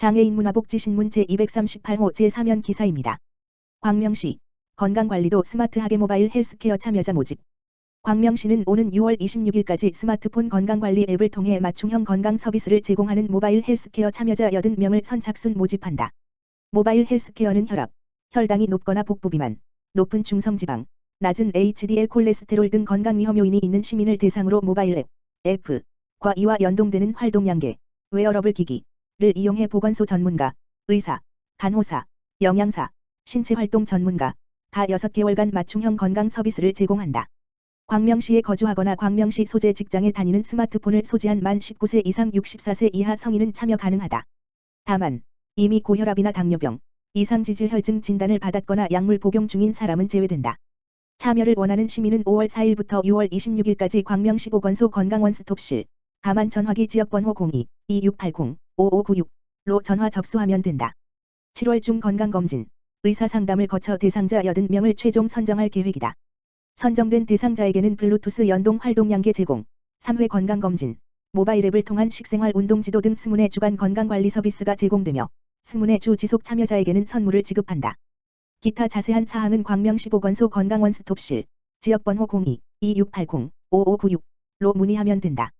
장애인 문화복지신문 제238호 제3연 기사입니다. 광명시 건강관리도 스마트하게 모바일 헬스케어 참여자 모집 광명시는 오는 6월 26일까지 스마트폰 건강관리 앱을 통해 맞춤형 건강 서비스를 제공하는 모바일 헬스케어 참여자 80명을 선착순 모집한다. 모바일 헬스케어는 혈압, 혈당이 높거나 복부 비만, 높은 중성지방, 낮은 HDL 콜레스테롤 등 건강 위험 요인이 있는 시민을 대상으로 모바일 앱, F, 과 이와 연동되는 활동량계, 웨어러블 기기 를 이용해 보건소 전문가, 의사, 간호사, 영양사, 신체활동 전문가, 다 6개월간 맞춤형 건강 서비스를 제공한다. 광명시에 거주하거나 광명시 소재 직장에 다니는 스마트폰을 소지한 만 19세 이상 64세 이하 성인은 참여 가능하다. 다만 이미 고혈압이나 당뇨병, 이상 지질혈증 진단을 받았거나 약물 복용 중인 사람은 제외된다. 참여를 원하는 시민은 5월 4일부터 6월 26일까지 광명시 보건소 건강원 스톱실 가만 전화기 지역번호 02-2680-5596로 전화 접수하면 된다. 7월 중 건강검진, 의사상담을 거쳐 대상자 80명을 최종 선정할 계획이다. 선정된 대상자에게는 블루투스 연동 활동량계 제공, 3회 건강검진, 모바일 앱을 통한 식생활 운동 지도 등 스문의 주간 건강관리 서비스가 제공되며 스문의 주 지속 참여자에게는 선물을 지급한다. 기타 자세한 사항은 광명시 보건소 건강원 스톱실 지역번호 02-2680-5596로 문의하면 된다.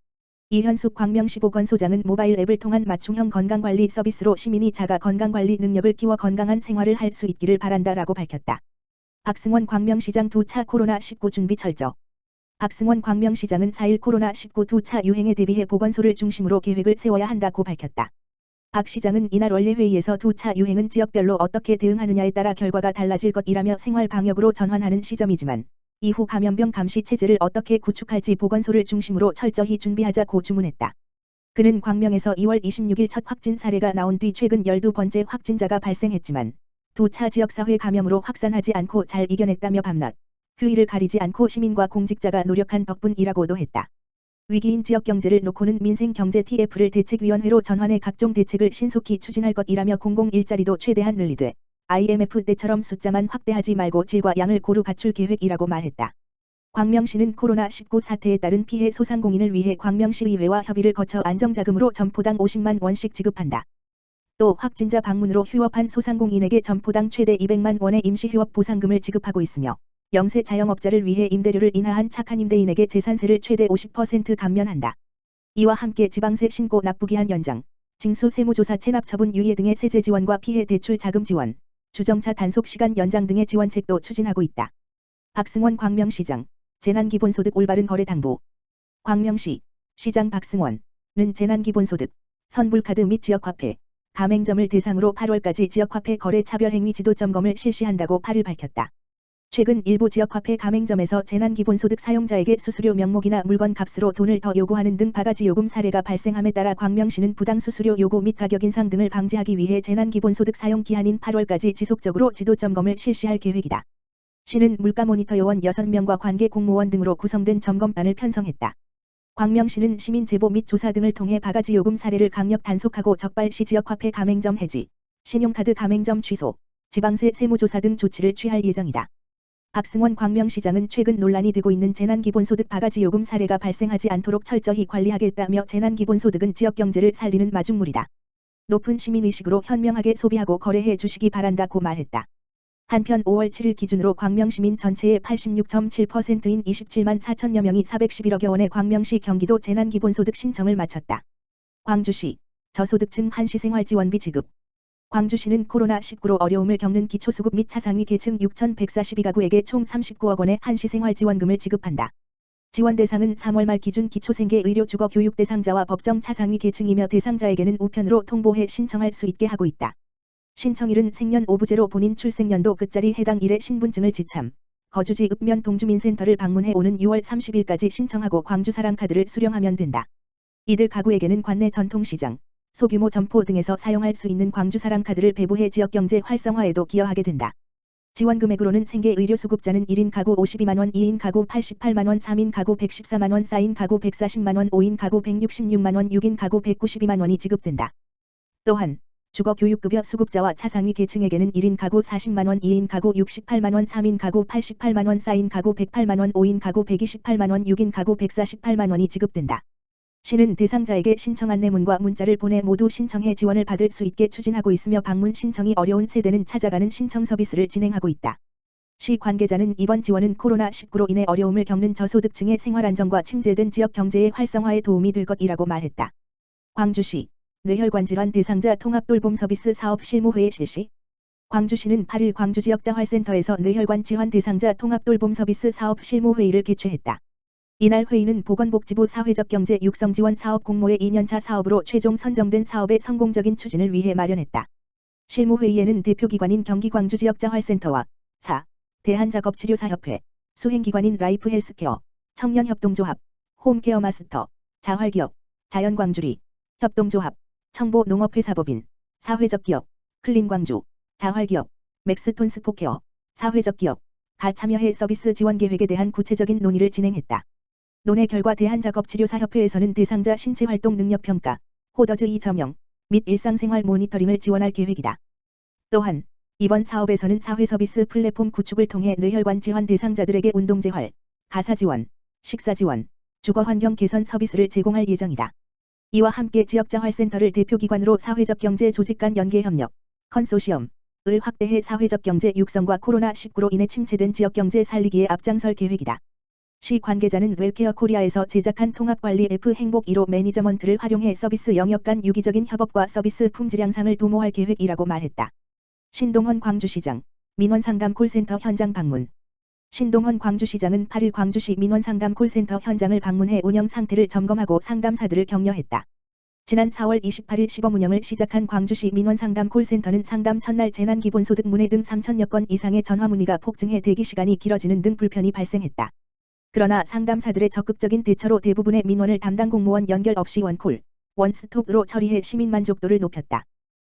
이현숙 광명시 보건소장은 모바일 앱을 통한 맞춤형 건강관리 서비스로 시민이 자가 건강관리 능력을 키워 건강한 생활을 할 수 있기를 바란다라고 밝혔다. 박승원 광명시장 2차 코로나19 준비 철저. 박승원 광명시장은 4일 코로나19 2차 유행에 대비해 보건소를 중심으로 계획을 세워야 한다고 밝혔다. 박 시장은 이날 원래 회의에서 2차 유행은 지역별로 어떻게 대응하느냐에 따라 결과가 달라질 것이라며 생활 방역으로 전환하는 시점이지만 이후 감염병 감시 체제를 어떻게 구축할지 보건소를 중심으로 철저히 준비하자고 주문했다. 그는 광명에서 2월 26일 첫 확진 사례가 나온 뒤 최근 12번째 확진자가 발생했지만 두 차 지역사회 감염으로 확산하지 않고 잘 이겨냈다며 밤낮 휴일을 가리지 않고 시민과 공직자가 노력한 덕분이라고도 했다. 위기인 지역 경제를 놓고는 민생경제 TF를 대책위원회로 전환해 각종 대책을 신속히 추진할 것이라며 공공 일자리도 최대한 늘리되 IMF 때처럼 숫자만 확대하지 말고 질과 양을 고루 갖출 계획이라고 말했다. 광명시는 코로나19 사태에 따른 피해 소상공인을 위해 광명시의회와 협의를 거쳐 안정자금으로 점포당 50만 원씩 지급한다. 또 확진자 방문으로 휴업한 소상공인에게 점포당 최대 200만 원의 임시휴업 보상금을 지급하고 있으며 영세 자영업자를 위해 임대료를 인하한 착한 임대인에게 재산세를 최대 50% 감면한다. 이와 함께 지방세 신고 납부기한 연장, 징수 세무조사 체납 처분 유예 등의 세제 지원과 피해 대출 자금 지원, 주정차 단속 시간 연장 등의 지원책도 추진하고 있다. 박승원 광명시장, 재난기본소득 올바른 거래 당부. 광명시, 시장 박승원은 재난기본소득, 선불카드 및 지역화폐, 가맹점을 대상으로 8월까지 지역화폐 거래 차별행위 지도 점검을 실시한다고 8일 밝혔다. 최근 일부 지역 화폐 가맹점에서 재난기본소득 사용자에게 수수료 명목이나 물건 값으로 돈을 더 요구하는 등 바가지 요금 사례가 발생함에 따라 광명시는 부당 수수료 요구 및 가격 인상 등을 방지하기 위해 재난기본소득 사용 기한인 8월까지 지속적으로 지도 점검을 실시할 계획이다. 시는 물가 모니터 요원 6명과 관계 공무원 등으로 구성된 점검단을 편성했다. 광명시는 시민 제보 및 조사 등을 통해 바가지 요금 사례를 강력 단속하고 적발시 지역 화폐 가맹점 해지, 신용카드 가맹점 취소, 지방세 세무조사 등 조치를 취할 예정이다. 박승원 광명시장은 최근 논란이 되고 있는 재난기본소득 바가지 요금 사례가 발생하지 않도록 철저히 관리하겠다며 재난기본소득은 지역경제를 살리는 마중물이다. 높은 시민의식으로 현명하게 소비하고 거래해 주시기 바란다고 말했다. 한편 5월 7일 기준으로 광명시민 전체의 86.7%인 27만 4천여 명이 411억여 원의 광명시 경기도 재난기본소득 신청을 마쳤다. 광주시 저소득층 한시생활지원비 지급 광주시는 코로나19로 어려움을 겪는 기초수급 및 차상위 계층 6,142가구에게 총 39억 원의 한시생활지원금을 지급한다. 지원 대상은 3월 말 기준 기초생계 의료 주거 교육 대상자와 법정 차상위 계층이며 대상자에게는 우편으로 통보해 신청할 수 있게 하고 있다. 신청일은 생년 오부제로 본인 출생연도 끝자리 해당 일의 신분증을 지참, 거주지 읍면 동주민센터를 방문해 오는 6월 30일까지 신청하고 광주사랑카드를 수령하면 된다. 이들 가구에게는 관내 전통시장, 소규모 점포 등에서 사용할 수 있는 광주사랑 카드를 배부해 지역경제 활성화에도 기여하게 된다. 지원 금액으로는 생계 의료 수급자는 1인 가구 52만원, 2인 가구 88만원, 3인 가구 114만원, 4인 가구 140만원, 5인 가구 166만원, 6인 가구 192만원이 지급된다. 또한 주거 교육급여 수급자와 차상위 계층에게는 1인 가구 40만원, 2인 가구 68만원, 3인 가구 88만원, 4인 가구 108만원, 5인 가구 128만원, 6인 가구 148만원이 지급된다. 시는 대상자에게 신청 안내문과 문자를 보내 모두 신청해 지원을 받을 수 있게 추진하고 있으며 방문 신청이 어려운 세대는 찾아가는 신청 서비스를 진행하고 있다. 시 관계자는 이번 지원은 코로나19로 인해 어려움을 겪는 저소득층의 생활 안정과 침체된 지역 경제의 활성화에 도움이 될 것이라고 말했다. 광주시 뇌혈관 질환 대상자 통합돌봄 서비스 사업 실무회의 실시 광주시는 8일 광주지역자활센터에서 뇌혈관 질환 대상자 통합돌봄 서비스 사업 실무회의를 개최했다. 이날 회의는 보건복지부 사회적 경제 육성 지원 사업 공모의 2년차 사업으로 최종 선정된 사업의 성공적인 추진을 위해 마련했다. 실무회의에는 대표기관인 경기광주지역자활센터와 4. 대한작업치료사협회, 수행기관인 라이프헬스케어, 청년협동조합, 홈케어 마스터, 자활기업, 자연광주리, 협동조합, 청보농업회사법인, 사회적기업, 클린광주, 자활기업, 맥스톤 스포케어, 사회적기업, 가 참여해 서비스 지원 계획에 대한 구체적인 논의를 진행했다. 논의 결과 대한작업치료사협회에서는 대상자 신체활동 능력평가, 호더즈 2점형, 및 일상생활 모니터링을 지원할 계획이다. 또한 이번 사업에서는 사회서비스 플랫폼 구축을 통해 뇌혈관 질환 대상자들에게 운동재활, 가사 지원, 식사 지원, 주거 환경 개선 서비스를 제공할 예정이다. 이와 함께 지역자활센터를 대표기관으로 사회적 경제 조직 간 연계 협력, 컨소시엄, 을 확대해 사회적 경제 육성과 코로나19로 인해 침체된 지역 경제 살리기에 앞장설 계획이다. 시 관계자는 웰케어 코리아에서 제작한 통합관리 F 행복 1호 매니저먼트를 활용해 서비스 영역 간 유기적인 협업과 서비스 품질 향상을 도모할 계획이라고 말했다. 신동헌 광주시장, 민원상담 콜센터 현장 방문 신동헌 광주시장은 8일 광주시 민원상담 콜센터 현장을 방문해 운영 상태를 점검하고 상담사들을 격려했다. 지난 4월 28일 시범 운영을 시작한 광주시 민원상담 콜센터는 상담 첫날 재난기본소득 문의 등 3천여 건 이상의 전화 문의가 폭증해 대기 시간이 길어지는 등 불편이 발생했다. 그러나 상담사들의 적극적인 대처로 대부분의 민원을 담당 공무원 연결 없이 원콜, 원스톱으로 처리해 시민 만족도를 높였다.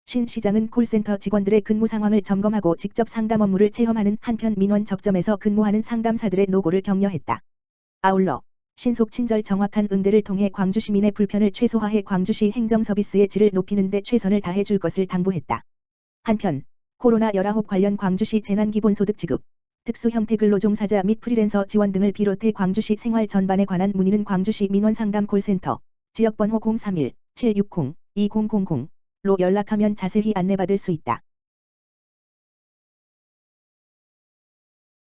신 시장은 콜센터 직원들의 근무 상황을 점검하고 직접 상담 업무를 체험하는 한편 민원 접점에서 근무하는 상담사들의 노고를 격려했다. 아울러 신속 친절 정확한 응대를 통해 광주 시민의 불편을 최소화해 광주시 행정 서비스의 질을 높이는 데 최선을 다해 줄 것을 당부했다. 한편 코로나19 관련 광주시 재난기본소득 지급, 특수 형태 근로종사자 및 프리랜서 지원 등을 비롯해 광주시 생활 전반에 관한 문의는 광주시 민원상담 콜센터 지역번호 031-760-2000로 연락하면 자세히 안내받을 수 있다.